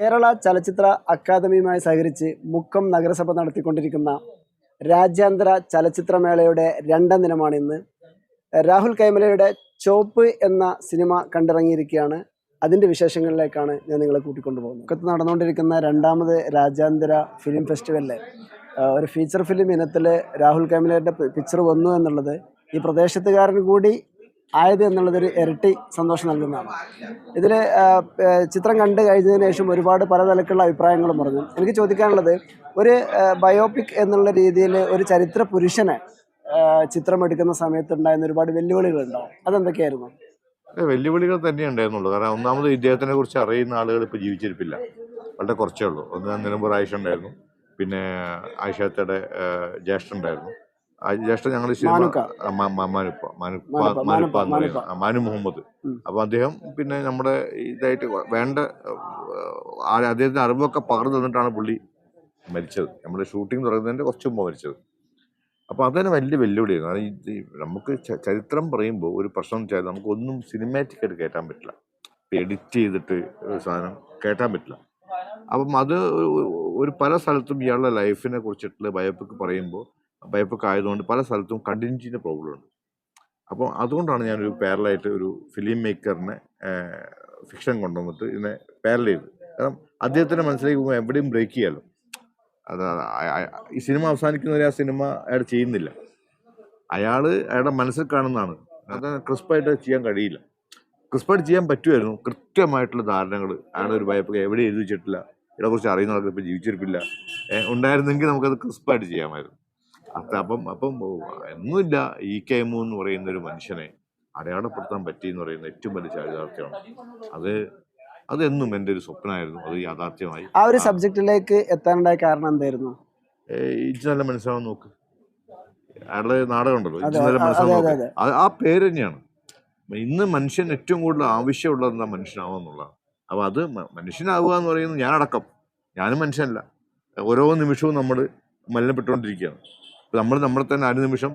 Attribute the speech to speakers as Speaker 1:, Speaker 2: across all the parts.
Speaker 1: കേരള ചലച്ചിത്ര അക്കാദമിയുമായി സഹകരിച്ച് മുക്കം നഗരസഭ നടത്തിക്കൊണ്ടിരിക്കുന്ന രാജ്യാന്തര ചലച്ചിത്രമേളയുടെ രണ്ടാം ദിനമാണ് ഇന്ന്. രാഹുൽ കൈമലയുടെ ചോപ്പ് എന്ന സിനിമ കണ്ടിറങ്ങിയിരിക്കുകയാണ്. അതിന്റെ വിശേഷങ്ങളിലേക്കാണ് ഞാൻ നിങ്ങളെ കൂട്ടിക്കൊണ്ടുപോകുന്നത് മുക്കത്ത് നടന്നുകൊണ്ടിരിക്കുന്ന രണ്ടാമത് രാജ്യാന്തര ഫിലിം ഫെസ്റ്റിവലിലെ ഒരു ഫീച്ചർ ഫിലിം ഇനത്തിൽ രാഹുൽ കൈമലയുടെ പിക്ചർ വന്നു എന്നുള്ളത് ഈ പ്രദേശത്തുകാരൻ കൂടി ആയത് എന്നുള്ളതൊരു ഇരട്ടി സന്തോഷം നൽകുന്നതാണ്. ഇതിൽ ചിത്രം കണ്ടു കഴിഞ്ഞതിന് ശേഷം ഒരുപാട് പല പലതരത്തിലുള്ള അഭിപ്രായങ്ങളും പറഞ്ഞു. എനിക്ക് ചോദിക്കാനുള്ളത് ഒരു ബയോപിക് എന്നുള്ള രീതിയിൽ ഒരു ചരിത്ര പുരുഷനെ ചിത്രം എടുക്കുന്ന സമയത്ത് ഒരുപാട് വെല്ലുവിളികളുണ്ടാവും അതെന്തൊക്കെയായിരുന്നു?
Speaker 2: ഏ, വെല്ലുവിളികൾ തന്നെ ഉണ്ടായിരുന്നുള്ളൂ. കാരണം ഒന്നാമത് ഇദ്ദേഹത്തിനെ കുറിച്ച് അറിയുന്ന ആളുകൾ ഇപ്പോൾ ജീവിച്ചിരിപ്പില്ല. വളരെ കുറച്ചേ ഉള്ളൂ. ഒന്ന് നിലമ്പൂർ ആയിഷ ഉണ്ടായിരുന്നു. പിന്നെ ആയിഷത്തയുടെ ജ്യേഷ്ഠ ഉണ്ടായിരുന്നു. ജ്യേഷ്ഠൻ ഞങ്ങൾ. മാനു മുഹമ്മദ്. അപ്പൊ അദ്ദേഹം പിന്നെ നമ്മുടെ ഇതായിട്ട് വേണ്ട അദ്ദേഹത്തിന്റെ അറിവൊക്കെ പകർന്നു തന്നിട്ടാണ് പുള്ളി മരിച്ചത്. നമ്മുടെ ഷൂട്ടിംഗ് തുടങ്ങുന്നതിന്റെ കുറച്ച് മുമ്പ് മരിച്ചത്. അപ്പോൾ അതന്നെ വലിയ വെല്ലുവിളിയാണ് കാരണം നമുക്ക് ചരിത്രം പറയുമ്പോൾ ഒരു പ്രശ്നം വെച്ചാൽ നമുക്ക് ഒന്നും സിനിമാറ്റിക് ആയിട്ട് കയറ്റാൻ പറ്റില്ല. എഡിറ്റ് ചെയ്തിട്ട് സാധനം കയറ്റാൻ പറ്റില്ല. അപ്പം അത് ഒരു- ഒരു പല സ്ഥലത്തും ഇയാളുടെ ലൈഫിനെ കുറിച്ചിട്ടുള്ള ബയോപിക് പറയുമ്പോൾ ബയോപിക് ആയതുകൊണ്ട് പല സ്ഥലത്തും കണ്ടിന്യൂറ്റിന്റെ പ്രോബ്ലം ഉണ്ട്. അപ്പോൾ അതുകൊണ്ടാണ് ഞാനൊരു പാരലായിട്ട് ഒരു ഫിലിം മേക്കറിനെ ഫിക്ഷൻ കൊണ്ടുവന്നിട്ട് ഇതിനെ പാരൽ ചെയ്ത് കാരണം അദ്ദേഹത്തിന്റെ മനസ്സിലേക്ക് പോകുമ്പോൾ എവിടെയും ബ്രേക്ക് ചെയ്യാലോ. അത് ഈ സിനിമ അവസാനിക്കുന്നവരെ ആ സിനിമ അയാൾ ചെയ്യുന്നില്ല. അയാൾ അയാളുടെ മനസ്സിൽ കാണുന്നതാണ്. അത് ക്രിസ്പായിട്ട് ചെയ്യാൻ കഴിയില്ല. ക്രിസ്പായിട്ട് ചെയ്യാൻ പറ്റുമായിരുന്നു. കൃത്യമായിട്ടുള്ള ധാരണകൾ അയാളുടെ ഒരു ഭയപ്പ് എവിടെ എഴുതി വെച്ചിട്ടില്ല. ഇതിനെക്കുറിച്ച് അറിയുന്ന ആൾക്കാർ ഇപ്പോൾ ജീവിച്ചിരിപ്പില്ല ഉണ്ടായിരുന്നെങ്കിൽ നമുക്കത് ക്രിസ്പായിട്ട് ചെയ്യാമായിരുന്നു. അത് അപ്പം അപ്പം ഒന്നുമില്ല ഇ കെ കെമു എന്ന് പറയുന്ന ഒരു മനുഷ്യനെ അടയാളപ്പെടുത്താൻ പറ്റി എന്ന് പറയുന്ന ഏറ്റവും വലിയ ചാരിതാർത്ഥ്യമാണ്. അത് അതെന്നും എന്റെ ഒരു സ്വപ്നമായിരുന്നു അത് യാഥാർത്ഥ്യമായി.
Speaker 1: ആ ഒരു സബ്ജക്റ്റിലേക്ക് എത്താനുണ്ടായ കാരണം എന്തായിരുന്നു?
Speaker 2: ഇജ്ജ് നല്ല മനസ്സിലാവാൻ നോക്ക്. അയാളുടെ നാടകം ഉണ്ടല്ലോ. ഇജ്ജ് നല്ല
Speaker 1: മനസ്സിലാവും
Speaker 2: മനസ്സിലാവാൻ
Speaker 1: അതെ
Speaker 2: നോക്ക്.
Speaker 1: അതെ.
Speaker 2: അത് ആ പേര് തന്നെയാണ്. ഇന്ന് മനുഷ്യൻ ഏറ്റവും കൂടുതൽ ആവശ്യമുള്ളത് എന്താ മനുഷ്യനാവുക എന്നുള്ളതാണ്. അപ്പോൾ അത് മനുഷ്യനാവുക എന്ന് പറയുന്നത് ഞാനടക്കം. ഞാനും മനുഷ്യനല്ല. ഓരോ നിമിഷവും നമ്മൾ മലിനപ്പെട്ടുകൊണ്ടിരിക്കുകയാണ്. നമ്മൾ നമ്മളെ തന്നെ ആ നിമിഷം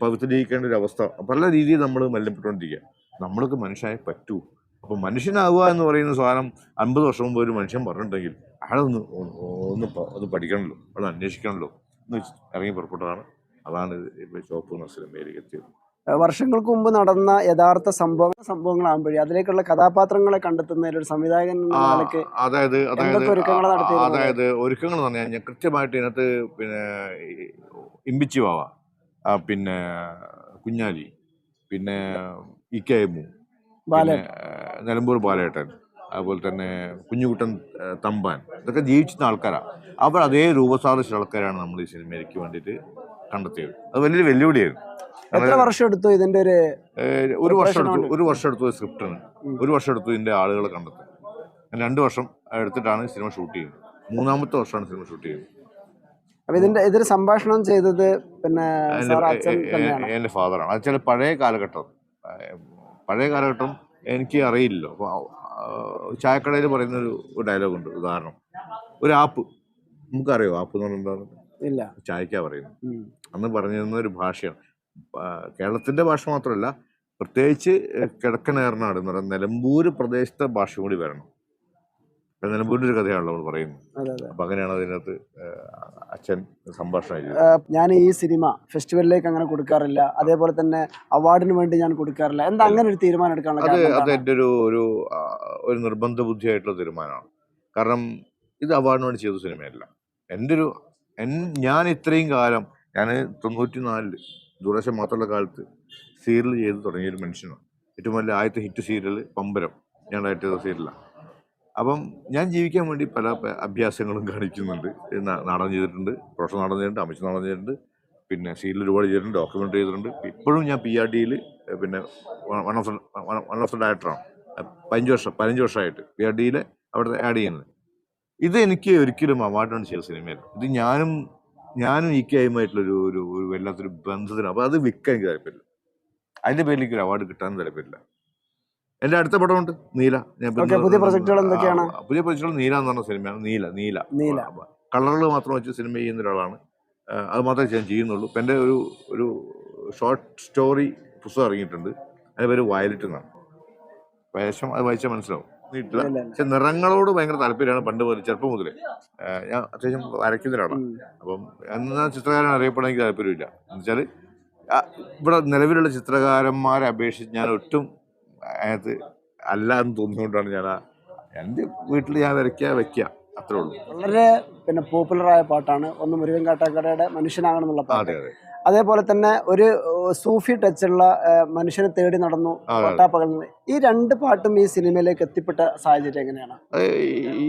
Speaker 2: പവിത്രീകരിക്കേണ്ട ഒരു അവസ്ഥ. പല രീതിയിൽ നമ്മൾ മല്ലപ്പെട്ടുകൊണ്ടിരിക്കുക നമ്മൾക്ക് മനുഷ്യനായി പറ്റൂ. അപ്പോൾ മനുഷ്യനാവുക എന്ന് പറയുന്ന സാധനം അൻപത് വർഷം മുമ്പ് ഒരു മനുഷ്യൻ പറഞ്ഞിട്ടുണ്ടെങ്കിൽ അയാളൊന്ന് ഒന്ന് ഒന്ന് പഠിക്കണമല്ലോ ഒന്ന് അന്വേഷിക്കണമല്ലോ എന്ന് ഇറങ്ങി പുറപ്പെട്ടതാണ്. അതാണ് ഇപ്പോൾ ചോപ്പ് എന്ന സിനിമയിലേക്ക് എത്തിയത്
Speaker 1: വർഷങ്ങൾക്ക് മുമ്പ് നടന്ന യഥാർത്ഥ സംഭവ സംഭവങ്ങളാകുമ്പോഴേ അതിലേക്കുള്ള കഥാപാത്രങ്ങളെ കണ്ടെത്തുന്നതിൽ ഒരു സംവിധായകൻ നിലയ്ക്ക്
Speaker 2: അതായത് അതായത് ഒരുക്കങ്ങൾ എന്ന് പറഞ്ഞാൽ കൃത്യമായിട്ട് ഇതിനകത്ത് പിന്നെ ഇമ്പിച്ചു വാവ പിന്നെ കുഞ്ഞാലി പിന്നെ
Speaker 1: ഇ
Speaker 2: കെ ആ, നിലമ്പൂർ ബാലേട്ടൻ അതുപോലെ തന്നെ കുഞ്ഞുകുട്ടൻ തമ്പാൻ ഇതൊക്കെ ജീവിച്ചിരുന്ന ആൾക്കാരാണ് അവർ അതേ രൂപസാദൃശ ആൾക്കാരാണ് നമ്മൾ ഈ സിനിമയ്ക്ക് വേണ്ടിയിട്ട് കണ്ടെത്തിയത്. അത് വലിയൊരു വെല്ലുവിളിയായിരുന്നു.
Speaker 1: എത്ര വർഷം എടുത്തു ഇതിന്റെ ഒരു
Speaker 2: ഒരു വർഷം എടുത്തു ഒരു വർഷം എടുത്തു സ്ക്രിപ്റ്റിന്. ഒരു വർഷം എടുത്തു ഇതിന്റെ ആളുകളെ കണ്ടെത്താൻ രണ്ട് വർഷം എടുത്തിട്ടാണ് സിനിമ ഷൂട്ട് ചെയ്യുന്നത്. മൂന്നാമത്തെ വർഷമാണ് സിനിമ ഷൂട്ട് ചെയ്യുന്നത്.
Speaker 1: അപ്പൊ ഇതിന്റെ ഇതൊരു സംഭാഷണം ചെയ്തത് പിന്നെ
Speaker 2: എന്റെ ഫാദറാണ് അത് ചില പഴയ കാലഘട്ടം. പഴയ കാലഘട്ടം എനിക്ക് അറിയില്ലല്ലോ. അപ്പോൾ ചായക്കടയിൽ പറയുന്ന ഒരു ഡയലോഗ് ഉണ്ട്. ഉദാഹരണം ഒരു ആപ്പ്. നമുക്കറിയോ ആപ്പ് എന്ന് പറഞ്ഞാൽ
Speaker 1: ഇല്ല.
Speaker 2: ചായക്കാ പറയുന്നത്. അന്ന് പറഞ്ഞിരുന്ന ഒരു ഭാഷയാണ്. ആ, കേരളത്തിന്റെ ഭാഷ മാത്രമല്ല പ്രത്യേകിച്ച് കിഴക്കൻ ഏറനാട് എന്ന് പറയുന്ന നിലമ്പൂർ പ്രദേശത്തെ ഭാഷ കൂടി വരണം. നിലമ്പൂരിന്റെ ഒരു കഥയാണല്ലോ നമ്മൾ പറയുന്നത്. അപ്പം അങ്ങനെയാണ് അതിനകത്ത് അച്ഛൻ സംഭാഷണം
Speaker 1: ഞാൻ ഈ സിനിമ ഫെസ്റ്റിവലിലേക്ക് അങ്ങനെ കൊടുക്കാറില്ല. അതേപോലെ തന്നെ അവാർഡിന് വേണ്ടി ഞാൻ കൊടുക്കാറില്ല. എന്താ അങ്ങനെ ഒരു തീരുമാനം എടുക്കാനുള്ള
Speaker 2: അത് അത് എന്റെ ഒരു ഒരു ഒരു നിർബന്ധ ബുദ്ധിയായിട്ടുള്ള തീരുമാനമാണ്. കാരണം ഇത് അവാർഡിന് വേണ്ടി ചെയ്ത സിനിമയല്ല. എന്റെ ഒരു ഞാൻ ഇത്രയും കാലം ഞാൻ തൊണ്ണൂറ്റി നാലിൽ ദൂരദർശൻ മാത്രമുള്ള കാലത്ത് സീരിയൽ ചെയ്ത് തുടങ്ങിയ ഒരു മനുഷ്യനാണ് ഏറ്റവും വലിയ ആദ്യത്തെ ഹിറ്റ് സീരിയൽ പമ്പരം ഞാൻ ആയിട്ട് സീരിയലാണ്. അപ്പം ഞാൻ ജീവിക്കാൻ വേണ്ടി പല അഭ്യാസങ്ങളും കാണിക്കുന്നുണ്ട്. നാടകം ചെയ്തിട്ടുണ്ട് പ്രൊഫഷണൽ നാടകം ചെയ്തിട്ടുണ്ട് അമിച്ച് നാടകം ചെയ്തിട്ടുണ്ട് പിന്നെ സീരിയൽ ഒരുപാട് ചെയ്തിട്ടുണ്ട് ഡോക്യുമെന്ററി ചെയ്തിട്ടുണ്ട്. ഇപ്പോഴും ഞാൻ പി ആർ ഡിയിൽ പിന്നെ one of one of the ഡയറക്ടറാണ്. പതിനഞ്ച് വർഷം പതിനഞ്ച് വർഷമായിട്ട് പി ആർ ഡിയിൽ അവിടെ ആഡ് ചെയ്യുന്നത്. ഇത് എനിക്ക് ഒരിക്കലും അവാർഡാണ് ചെയ്ത സിനിമയിൽ. ഇത് ഞാനും ഞാനും ഈ കെയുമായിട്ടുള്ളൊരു ഒരു ഒരു വല്ലാത്തൊരു ബന്ധത്തിന് അപ്പോൾ അത് വിൽക്കാൻ എനിക്ക് താല്പര്യമില്ല. അതിന്റെ പേരിൽ എനിക്ക് ഒരു അവാർഡ് കിട്ടാൻ താല്പര്യമില്ല. എന്റെ അടുത്ത പടമുണ്ട് നീല. ഞാൻ
Speaker 1: പുതിയ പ്രൊജക്ടുകൾ എന്തൊക്കെയാണ്?
Speaker 2: പുതിയ പ്രൊജക്ടുകൾ നീല എന്ന് പറഞ്ഞ സിനിമയാണ് നീല നീല.
Speaker 1: നീല.
Speaker 2: കളറുകൾ മാത്രം വെച്ച് സിനിമ ചെയ്യുന്ന ഒരാളാണ്. അത് മാത്രമേ ഞാൻ ചെയ്യുന്നുള്ളൂ. ഇപ്പം എന്റെ ഒരു ഒരു ഷോർട്ട് സ്റ്റോറി പുസ്തകം ഇറങ്ങിയിട്ടുണ്ട്. അതിന്റെ പേര് വയലറ്റ് എന്നാണ്. വേഷം അത് വായിച്ചാൽ മനസ്സിലാവും. നീട്ടില്ല. പക്ഷെ നിറങ്ങളോട് ഭയങ്കര താല്പര്യമാണ് പണ്ട് മുതൽ ചെറുപ്പം മുതലേ. ഞാൻ അത്യാവശ്യം വരയ്ക്കുന്ന ഒരാളാണ്. അപ്പം എന്നാ ചിത്രകാരൻ അറിയപ്പെടാൻ എനിക്ക് താല്പര്യമില്ല എന്നുവെച്ചാൽ ഇവിടെ നിലവിലുള്ള ചിത്രകാരന്മാരെ അപേക്ഷിച്ച് ഞാൻ ഒട്ടും അതിനകത്ത് അല്ല എന്ന് തോന്നിക്കൊണ്ടാണ് ഞാൻ എന്റെ എന്റെ വീട്ടിൽ ഞാൻ വരയ്ക്കുക വെക്കുക അത്രേ ഉള്ളൂ.
Speaker 1: വളരെ പിന്നെ പോപ്പുലറായ പാട്ടാണ് ഒന്ന് മുരുകൻ കാട്ടാക്കടയുടെ മനുഷ്യനാകണം എന്നുള്ള പാട്ട്
Speaker 2: അതെ. അതെ
Speaker 1: അതേപോലെ തന്നെ ഒരു സൂഫി ടച്ച് ഉള്ള മനുഷ്യനെ തേടി നടന്നു. പട്ടാപ്പകൽ ഈ രണ്ട് പാട്ടും ഈ സിനിമയിലേക്ക് എത്തിപ്പെട്ട സാഹചര്യം എങ്ങനെയാണ്?
Speaker 2: ഈ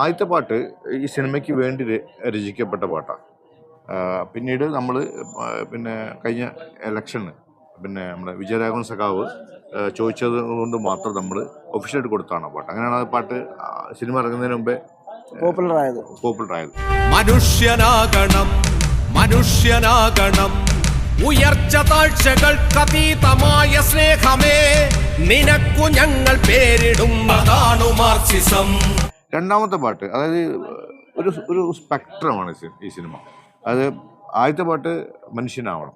Speaker 2: ആദ്യത്തെ പാട്ട് ഈ സിനിമയ്ക്ക് വേണ്ടി രചിക്കപ്പെട്ട പാട്ടാണ്. പിന്നീട് നമ്മൾ പിന്നെ കഴിഞ്ഞ ഇലക്ഷന് പിന്നെ നമ്മുടെ വിജയരാഘവൻ സഖാവ് ചോദിച്ചത് കൊണ്ട് മാത്രം നമ്മൾ ഒഫീഷ്യലായിട്ട് കൊടുത്താണ് പാട്ട്. അങ്ങനെയാണ് ആ പാട്ട് സിനിമ ഇറങ്ങുന്നതിന് മുമ്പേ
Speaker 1: പോപ്പുലർ ആയത്
Speaker 2: പോപ്പുലർ ആയത്
Speaker 3: മനുഷ്യനാകണം മനുഷ്യനാകണം. ഉയർച്ച താഴ്ചകൾക്കതീതമായ സ്നേഹമേ. നിനക്കു ഞങ്ങൾ പേരിടുന്നതാണു മാർക്സിസം.
Speaker 2: രണ്ടാമത്തെ പാട്ട് അതായത് ഒരു ഒരു സ്പെക്ട്രമാണ് ഈ സിനിമ. അത് ആദ്യത്തെ പാട്ട് മനുഷ്യനാവണം.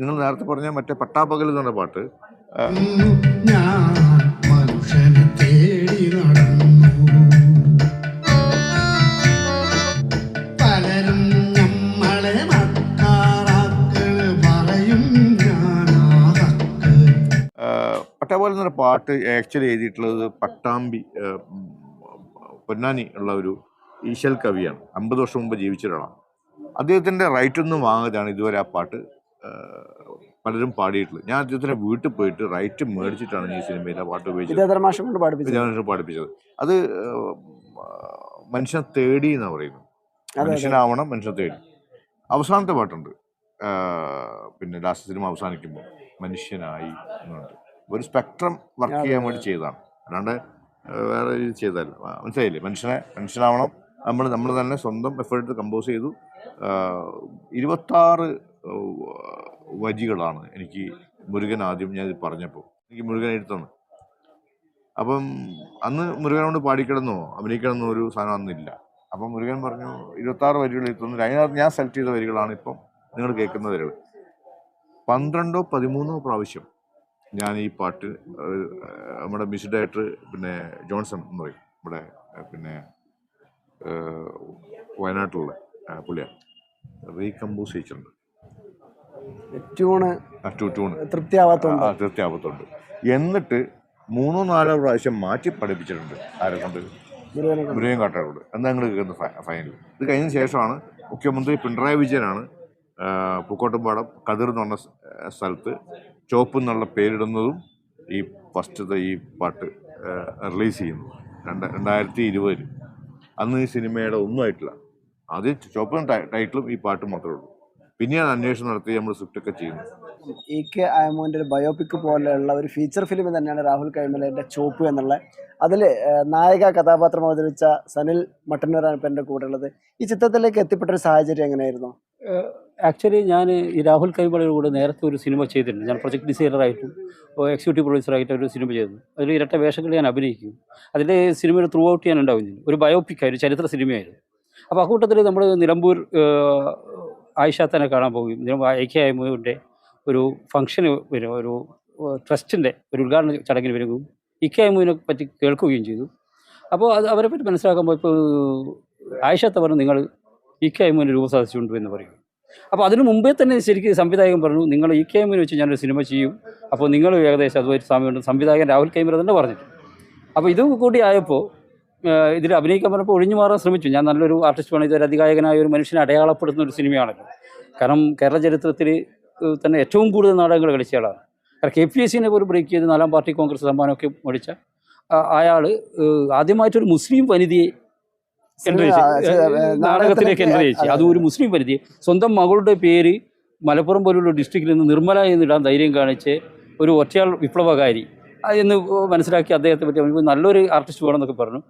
Speaker 2: നിങ്ങൾ നേരത്തെ പറഞ്ഞ മറ്റേ പട്ടാപ്പകൽ എന്ന് പറഞ്ഞ പാട്ട് പാട്ട് ആക്ച്വലി എഴുതിയിട്ടുള്ളത് പട്ടാമ്പി പൊന്നാനി ഉള്ള ഒരു ഈശൽ കവിയാണ്. അമ്പത് വർഷം മുമ്പ് ജീവിച്ച ഒരാളാണ്. അദ്ദേഹത്തിന്റെ റൈറ്റ് ഒന്നും വാങ്ങാതാണ് ഇതുവരെ ആ പാട്ട് പലരും പാടിയിട്ടുള്ളത്. ഞാൻ അദ്ദേഹത്തിന്റെ വീട്ടിൽ പോയിട്ട് റൈറ്റ് മേടിച്ചിട്ടാണ് ഈ സിനിമയിൽ ആ പാട്ട് ഉപയോഗിച്ചത്. പാടിപ്പിച്ചത്. അത് മനുഷ്യനെ തേടി എന്നാണ് പറയുന്നത്. മനുഷ്യനാവണം മനുഷ്യനെ തേടി. അവസാനത്തെ പാട്ടുണ്ട്. പിന്നെ ലാസ്റ്റ് സിനിമ അവസാനിക്കുമ്പോൾ മനുഷ്യനായി എന്നുണ്ട് ഒരു സ്പെക്ട്രം വർക്ക് ചെയ്യാൻ വേണ്ടി ചെയ്തതാണ്. അല്ലാണ്ട് വേറെ രീതി ചെയ്തതല്ല. മനസ്സിലായില്ലേ? മനുഷ്യനെ മനുഷ്യനാവണം. നമ്മൾ നമ്മൾ തന്നെ സ്വന്തം എഫേർട്ട് കമ്പോസ് ചെയ്തു. ഇരുപത്താറ് വരികളാണ് എനിക്ക് മുരുകൻ ആദ്യം ഞാൻ പറഞ്ഞപ്പോൾ. എനിക്ക് മുരുകൻ എഴുത്തന്ന് അപ്പം അന്ന് മുരുകനോട് പാടിക്കിടന്നോ അഭിനയിക്കിടന്നോ ഒരു സാധനം അന്നില്ല. അപ്പം മുരുകൻ പറഞ്ഞു ഇരുപത്താറ് വരികൾ എഴുത്തുന്നു അതിനകത്ത് ഞാൻ സെലക്ട് ചെയ്ത വരികളാണ് ഇപ്പം നിങ്ങൾ കേൾക്കുന്ന വരികൾ. പന്ത്രണ്ടോ പതിമൂന്നോ പ്രാവശ്യം ഞാൻ ഈ പാട്ട് നമ്മുടെ മ്യൂസിക് ഡയറക്ടർ പിന്നെ ജോൺസൺ എന്ന് പറയും. നമ്മുടെ പിന്നെ വയനാട്ടിലുള്ള പുള്ളിയാ പുള്ളിയാണ്. റീകമ്പോസ് ചെയ്തിട്ടുണ്ട്
Speaker 1: ട്യൂണ് തൃപ്തിയാവാത്തോണ്ട്.
Speaker 2: എന്നിട്ട് മൂന്നോ നാലോ പ്രാവശ്യം മാറ്റി പഠിപ്പിച്ചിട്ടുണ്ട്. ആരെ കൊണ്ട്. മുരുകൻ കാട്ടാറോട് എന്നാ ഞങ്ങൾ കേൾക്കുന്നത് ഫൈനൽ ഇത് കഴിഞ്ഞ ശേഷമാണ് മുഖ്യമന്ത്രി പിണറായി വിജയനാണ് പൂക്കോട്ടുംപാടം കതിർ എന്ന് പറഞ്ഞ സ്ഥലത്ത് ചോപ്പ് എന്നുള്ള പേരിടുന്നതും ഈ ഫസ്റ്റ് ഈ പാട്ട് റിലീസ് ചെയ്യുന്നു. രണ്ട് രണ്ടായിരത്തി ഇരുപതിൽ അന്ന് ഈ സിനിമയുടെ ഒന്നും ആയിട്ടില്ല. അത് ചോപ്പും ടൈറ്റിലും ഈ പാട്ടും മാത്രമേ ഉള്ളൂ. പിന്നെയാണ് അന്വേഷണം നടത്തി നമ്മൾ സ്വിഫ്റ്റൊക്കെ ചെയ്യുന്നത്
Speaker 1: എ കെ ആയമോന്റെ ഒരു ബയോപിക് പോലെയുള്ള ഒരു ഫീച്ചർ ഫിലിം തന്നെയാണ് രാഹുൽ കൈമലേന്റെ ചോപ്പ് എന്നുള്ള. അതിൽ നായക കഥാപാത്രം അവതരിച്ച സനിൽ മട്ടന്നൂരാണ് ഇപ്പം എന്റെ കൂടെ ഉള്ളത് ഈ ചിത്രത്തിലേക്ക് എത്തിപ്പെട്ട ഒരു സാഹചര്യം എങ്ങനെയായിരുന്നു?
Speaker 4: ആക്ച്വലി ഞാൻ ഈ രാഹുൽ കൈമളയുടെ കൂടെ നേരത്തെ ഒരു സിനിമ ചെയ്തിട്ടുണ്ട്. ഞാൻ പ്രൊജക്ട് ഡിസൈനറായിട്ടും എക്സിക്യൂട്ടീവ് പ്രൊഡ്യൂസറായിട്ട് ഒരു സിനിമ ചെയ്തു അതിൽ ഇരട്ട വേഷങ്ങൾ ഞാൻ അഭിനയിക്കും. അതിന്റെ സിനിമയുടെ ത്രൂ ഔട്ട് ഞാൻ ഉണ്ടാവും ഒരു ബയോപിക് ആയിരുന്നു ചരിത്ര സിനിമയായിരുന്നു. അപ്പോൾ ആ കൂട്ടത്തിൽ നമ്മൾ നിലമ്പൂർ ആയിഷാത്തനെ കാണാൻ പോകും നിലമ്പൂർ ഐക്യമുവിന്റെ ഒരു ഫംഗ്ഷന് വരും ഒരു ട്രസ്റ്റിന്റെ ഒരു ഉദ്ഘാടന ചടങ്ങിന് വരികയും ഇക്കയമുവിനെ പറ്റി കേൾക്കുകയും ചെയ്തു. അപ്പോൾ അത് അവരെ പറ്റി മനസ്സിലാക്കുമ്പോൾ ഇപ്പോൾ ആയിഷാത്ത പറഞ്ഞു നിങ്ങൾ ഇക്കയമുവിന്റെ രൂപം സാധിച്ചുകൊണ്ട് എന്ന് പറയും. അപ്പോൾ അതിനു മുമ്പേ തന്നെ ശരിക്കും സംവിധായകൻ പറഞ്ഞു നിങ്ങൾ ഈ കെമിന് വെച്ച് ഞാനൊരു സിനിമ ചെയ്യും. അപ്പോൾ നിങ്ങൾ ഏകദേശം അതുമായിട്ട് സമയമുണ്ട് സംവിധായകൻ രാഹുൽ കൈമര തന്നെ പറഞ്ഞിട്ട് അപ്പോൾ ഇത് കൂടി ആയപ്പോൾ ഇതിൽ അഭിനയിക്കാൻ പറഞ്ഞപ്പോൾ ഒഴിഞ്ഞു മാറാൻ ശ്രമിച്ചു. ഞാൻ നല്ലൊരു ആർട്ടിസ്റ്റ് ആർട്ടിസ്റ്റാണ് ഇതൊരു അധികായകനായ ഒരു മനുഷ്യനെ അടയാളപ്പെടുത്തുന്ന ഒരു സിനിമയാണല്ലോ. കാരണം കേരള ചരിത്രത്തിൽ തന്നെ ഏറ്റവും കൂടുതൽ നാടകങ്ങൾ കളിച്ച ആളാണ്. കാരണം കെ പി എസ് സിനെ പോലും ബ്രേക്ക് ചെയ്ത് നാലാം പാർട്ടി കോൺഗ്രസ് സമ്മാനമൊക്കെ മേടിച്ച അയാൾ ആദ്യമായിട്ടൊരു മുസ്ലിം വനിതയെ
Speaker 1: നാടകത്തിലേക്ക്
Speaker 4: നാടകത്തിലേക്ക് എൻട്രി ചെയ്തു
Speaker 1: അതെ,
Speaker 4: ഒരു മുസ്ലിം പരിധി. സ്വന്തം മകളുടെ പേര് മലപ്പുറം പോലുള്ള ഡിസ്ട്രിക്റ്റിൽ നിന്ന് നിർമ്മല എന്നിടാൻ ധൈര്യം കാണിച്ച് ഒരു ഒറ്റയാൾ വിപ്ലവകാരി. എന്ന് മനസ്സിലാക്കി അദ്ദേഹത്തെ പറ്റി നല്ലൊരു ആർട്ടിസ്റ്റ് വേണമെന്നൊക്കെ പറഞ്ഞു.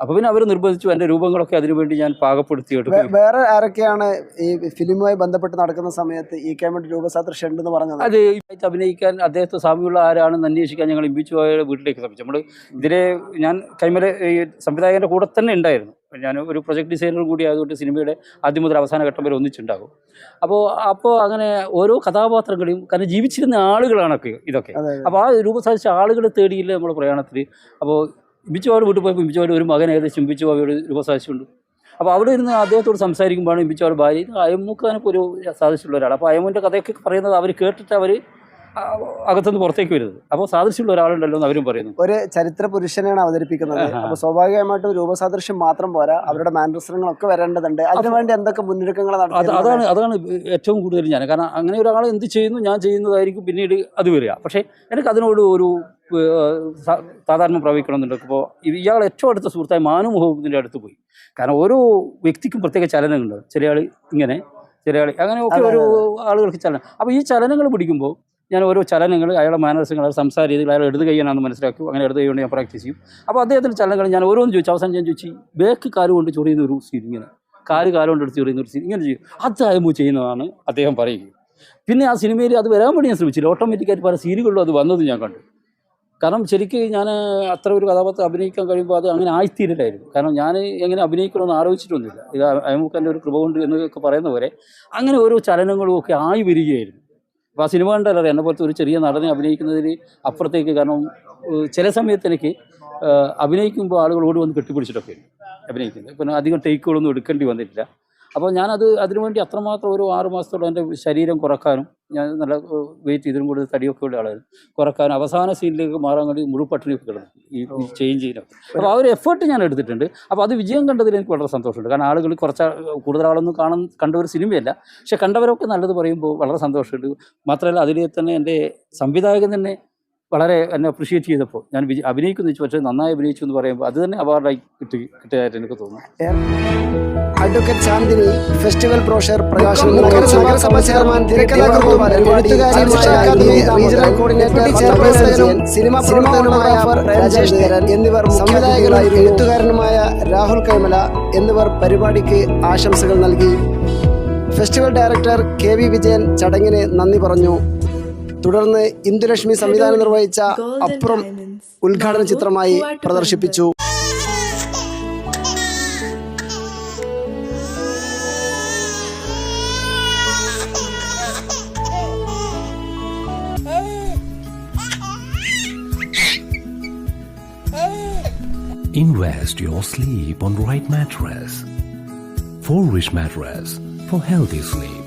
Speaker 4: അപ്പോൾ പിന്നെ അവർ നിർബന്ധിച്ചു. എന്റെ രൂപങ്ങളൊക്കെ അതിനുവേണ്ടി ഞാൻ പാകപ്പെടുത്തി
Speaker 1: എടുക്കും വേറെ ആരൊക്കെയാണ് ഈ ഫിലിമുമായി ബന്ധപ്പെട്ട് നടക്കുന്ന സമയത്ത് ഈ കെമിന്റെ രൂപസാദൃശ്യം ഉണ്ടെന്ന് പറഞ്ഞത്?
Speaker 4: അത് അഭിനയിക്കാൻ അദ്ദേഹത്തെ സാമ്യമുള്ള ആരാണെന്ന് അന്വേഷിക്കാൻ ഞങ്ങൾ ഇമ്പിച്ചു പോയ വീട്ടിലേക്ക് ശ്രമിച്ചു നമ്മൾ ഇതിലെ ഞാൻ കൈമല ഈ സംവിധായകന്റെ കൂടെ തന്നെ ഉണ്ടായിരുന്നു. ഞാൻ ഒരു പ്രൊജക്ട് ഡിസൈനർ കൂടി ആയതുകൊണ്ട് സിനിമയുടെ ആദ്യം മുതൽ അവസാന ഘട്ടം വരെ ഒന്നിച്ചുണ്ടാകും. അപ്പോൾ അപ്പോൾ അങ്ങനെ ഓരോ കഥാപാത്രങ്ങളെയും കാരണം ജീവിച്ചിരുന്ന ആളുകളാണൊക്കെ ഇതൊക്കെ. അപ്പോൾ ആ രൂപം സാധിച്ച ആളുകളെ തേടിയില്ല നമ്മുടെ പ്രയാണത്തിൽ. അപ്പോൾ ഇമ്പിച്ചുവാട് വീട്ടിൽ പോയപ്പോൾ ഇമ്പിച്ചുവാട് ഒരു മകൻ ഏകദേശം ഇമ്പിച്ചുവാട് രൂപം സാധിച്ചിട്ടുണ്ട്. അപ്പോൾ അവിടെ ഇരുന്ന് അദ്ദേഹത്തോട് സംസാരിക്കുമ്പോഴാണ് ഇമ്പിച്ചുവാട് ഭാര്യ അയമുക്കാനൊക്കെ ഒരു സാധിച്ചിട്ടുള്ള ഒരാൾ. അപ്പോൾ അയമുന്റെ കഥയൊക്കെ പറയുന്നത് അവർ കേട്ടിട്ട് അവർ അകത്തുനിന്ന് പുറത്തേക്ക് വരുന്നത്. അപ്പോൾ സാദൃശ്യമുള്ള ഒരാളുണ്ടല്ലോ എന്ന് അവരും പറയുന്നു.
Speaker 1: ഒരു ചരിത്ര പുരുഷനെയാണ് അവതരിപ്പിക്കുന്നത്.
Speaker 4: അപ്പോൾ
Speaker 1: അപ്പൊ സ്വാഭാവികമായിട്ടും രൂപസാദൃശ്യം മാത്രം പോരാ. അവരുടെ മാനസങ്ങളൊക്കെ വരേണ്ടതുണ്ട്. അതിനുവേണ്ടി എന്തൊക്കെ മുന്നൊരുക്കങ്ങൾ
Speaker 4: അതാണ് അതാണ് ഏറ്റവും കൂടുതൽ ഞാൻ. കാരണം അങ്ങനെ ഒരാൾ എന്ത് ചെയ്യുന്നു ഞാൻ ചെയ്യുന്നതായിരിക്കും പിന്നീട് അത് വരിക. പക്ഷേ എനിക്ക് അതിനോട് ഒരു സാധാരണ പ്രവഹിക്കണമെന്നുണ്ട് ഇപ്പോൾ ഇയാൾ ഏറ്റവും അടുത്ത സുഹൃത്തായ മാനു മുഹമ്മദിന്റെ അടുത്ത് പോയി. കാരണം ഓരോ വ്യക്തിക്കും പ്രത്യേക ചലനങ്ങളുണ്ട്. ചില ആൾ ഇങ്ങനെ ചില ആൾ അങ്ങനെയൊക്കെ
Speaker 1: ഒരു
Speaker 4: ഓരോ ആളുകൾക്ക് ചലനം. അപ്പോൾ ഈ ചലനങ്ങൾ പിടിക്കുമ്പോൾ ഞാൻ ഓരോ ചലനങ്ങൾ അയാളുടെ മാനസികങ്ങൾ അയാൾ സംസാര രീതികൾ അയാൾ ഇടത് കൈയാണെന്ന് മനസ്സിലാക്കും അങ്ങനെ എടുത്തു കഴിയുമ്പോൾ ഞാൻ പ്രാക്ടീസ് ചെയ്യും. അപ്പോൾ അദ്ദേഹത്തിന്റെ ചലനങ്ങൾ ഞാൻ ഓരോന്നും ചോദിച്ചു. അവസാനം ഞാൻ ചോദിച്ചു ബേക്ക് കാൽ കൊണ്ട് ചൊറിയുന്ന ഒരു സീൻ ഇങ്ങനെ. കാൽ കാൽ കൊണ്ട് എടുത്ത് ചൊറിയുന്ന ഒരു സീൻ ഇങ്ങനെ ചെയ്യും. അതായമു ചെയ്യുന്നതാണ് അദ്ദേഹം പറയുക പിന്നെ ആ സിനിമയിൽ അത് വരാൻ വേണ്ടി ഞാൻ ശ്രമിച്ചില്ല. ഓട്ടോമാറ്റിക്കായിട്ട് പല സീനുകളിലും അത് വന്നത് ഞാൻ കണ്ടു. കാരണം ശരിക്കും ഞാൻ അത്ര ഒരു കഥാപാത്രം അഭിനയിക്കാൻ കഴിയുമ്പോൾ അത് അങ്ങനെ ആയിത്തീരില്ലായിരുന്നു. കാരണം ഞാൻ എങ്ങനെ അഭിനയിക്കണമെന്ന് ആലോചിച്ചിട്ടൊന്നുമില്ല. ഇത് അയമുക്കന്റെ ഒരു കൃപ കൊണ്ട് എന്നൊക്കെ പറയുന്ന പോലെ അങ്ങനെ ഓരോ ചലനങ്ങളും ഒക്കെ ആയി വരികയായിരുന്നു. അപ്പോൾ ആ സിനിമ കണ്ടല്ലോ എന്നെ പോലത്തെ ഒരു ചെറിയ നടനെ അഭിനയിക്കുന്നതിൽ അപ്പുറത്തേക്ക് കാരണം ചില സമയത്ത് എനിക്ക് അഭിനയിക്കുമ്പോൾ ആളുകൾ ഓടി വന്ന് കെട്ടിപ്പിടിച്ചിട്ടൊക്കെ അഭിനയിക്കുന്നത്. പിന്നെ അധികം ടേക്കുകളൊന്നും എടുക്കേണ്ടി വന്നിട്ടില്ല. അപ്പോൾ ഞാനത് അതിനുവേണ്ടി അത്രമാത്രം ഒരു ആറ് മാസത്തോളം എന്റെ ശരീരം കുറക്കാനും ഞാൻ നല്ല വെയിറ്റ് ഇതിനും കൂടുതൽ തടിയൊക്കെ ഉള്ള ആളായിരുന്നു. കുറക്കാനും അവസാന സീനിലേക്ക് മാറാൻ വേണ്ടി മുഴുപട്ടിണിയൊക്കെ കിടന്നു ഈ ചേഞ്ച് ചെയ്യുന്നത് അപ്പോൾ ആ ഒരു എഫേർട്ട് ഞാൻ എടുത്തിട്ടുണ്ട്. അപ്പോൾ അത് വിജയം കണ്ടതിൽ എനിക്ക് വളരെ സന്തോഷമുണ്ട്. കാരണം ആളുകൾ കുറച്ച് കൂടുതൽ ആളൊന്നും കാണാൻ കണ്ട ഒരു സിനിമയല്ല. പക്ഷെ കണ്ടവരൊക്കെ നല്ലത് പറയുമ്പോൾ വളരെ സന്തോഷമുണ്ട്. മാത്രമല്ല അതിൽ തന്നെ എന്റെ സംവിധായകൻ തന്നെ വളരെ എന്നെ അപ്രിഷിയേറ്റ് ചെയ്തപ്പോൾ. ഞാൻ വിജ അഭിനയിക്കുന്നു വെച്ചു പക്ഷേ നന്നായി അഭിനയിച്ചു എന്ന് പറയുമ്പോൾ അത് തന്നെ അവാർഡായി കിട്ടി കിട്ടിയതായിട്ട് എനിക്ക് തോന്നുന്നു.
Speaker 1: അഡ്വക്കേറ്റ് ഫെസ്റ്റിവൽ ബ്രോഷർ പ്രകാശനം നഗരസഭാ ചെയർമാൻ തിരക്കഥാകൃത്തും എഴുത്തുകാരിയുമായ റീജിയണൽ കോർഡിനേറ്റർ ചെയർപേഴ്സൺ സിനിമാ പ്രവർത്തകനുമായ രാജേഷ് എന്നിവർ സംവിധായകനും എഴുത്തുകാരനുമായ രാഹുൽ കൈമല എന്നിവർ പരിപാടിക്ക് ആശംസകൾ നൽകി. Festival director K V Vijayan ചടങ്ങിന് നന്ദി പറഞ്ഞു. തുടർന്ന് ഇന്ദുലക്ഷ്മി സംവിധാനം നിർവഹിച്ച അപ്പുറം ഉദ്ഘാടന ചിത്രമായി പ്രദർശിപ്പിച്ചു
Speaker 5: Invest your sleep on right mattress. For rich mattress for healthy sleep.